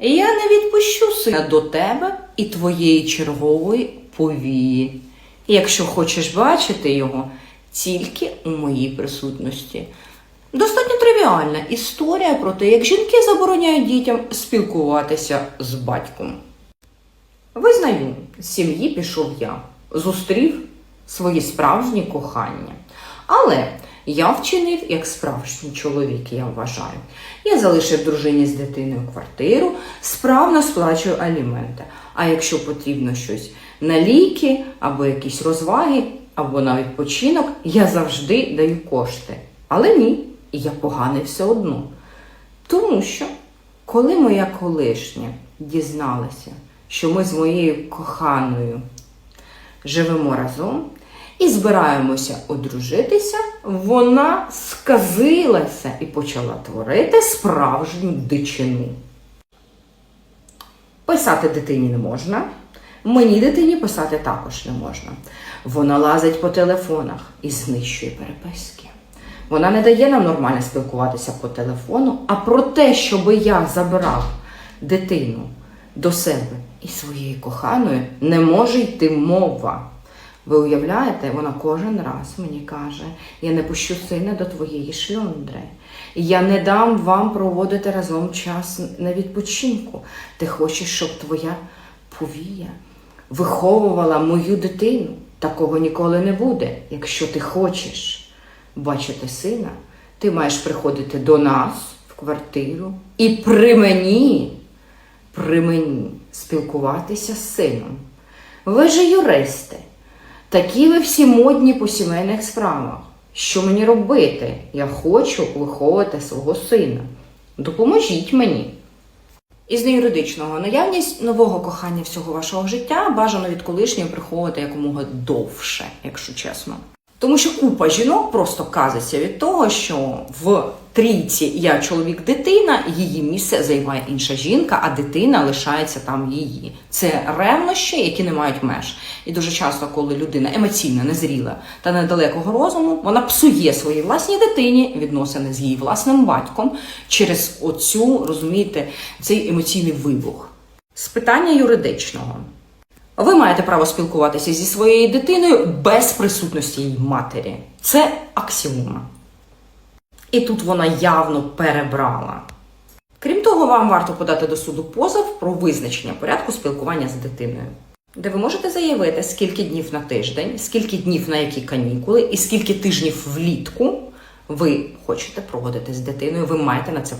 Я не відпущу сина до тебе і твоєї чергової повії. Якщо хочеш бачити його, тільки у моїй присутності. Достатньо тривіальна історія про те, як жінки забороняють дітям спілкуватися з батьком. Визнаю, з сім'ї пішов я, зустрів свої справжні кохання. Але я вчинив як справжній чоловік, я вважаю. Я залишив дружині з дитиною квартиру, справно сплачую аліменти. А якщо потрібно щось на ліки, або якісь розваги, або на відпочинок, я завжди даю кошти. Але ні, я поганий все одно. Тому що, коли моя колишня дізналася, що ми з моєю коханою живемо разом і збираємося одружитися, вона сказилася і почала творити справжню дичину. Писати дитині не можна, мені дитині писати також не можна. Вона лазить по телефонах і знищує переписки. Вона не дає нам нормально спілкуватися по телефону, а про те, щоб я забирав дитину до себе і своєї коханої, не може йти мова. Ви уявляєте, вона кожен раз мені каже: я не пущу сина до твоєї шльондри. Я не дам вам проводити разом час на відпочинку. Ти хочеш, щоб твоя повія виховувала мою дитину. Такого ніколи не буде. Якщо ти хочеш бачити сина, ти маєш приходити до нас в квартиру і при мені, при мені спілкуватися з сином. Ви же юристи. Такі ви всі модні по сімейних справах. Що мені робити? Я хочу виховувати свого сина. Допоможіть мені. Із неюридичного наявність нового кохання всього вашого життя бажано від колишнього приховувати якомога довше, якщо чесно. Тому що купа жінок просто казиться від того, що в трійці я чоловік, дитина, її місце займає інша жінка, а дитина лишається там її. Це ревнощі, які не мають меж. І дуже часто, коли людина емоційно незріла та недалекого розуму, вона псує своїй власній дитині відносини з її власним батьком через оцю, розумієте, цей емоційний вибух. З питання юридичного. Ви маєте право спілкуватися зі своєю дитиною без присутності її матері. Це аксіома. І тут вона явно перебрала. Крім того, вам варто подати до суду позов про визначення порядку спілкування з дитиною, де ви можете заявити, скільки днів на тиждень, скільки днів на які канікули і скільки тижнів влітку ви хочете проводити з дитиною. Ви маєте на це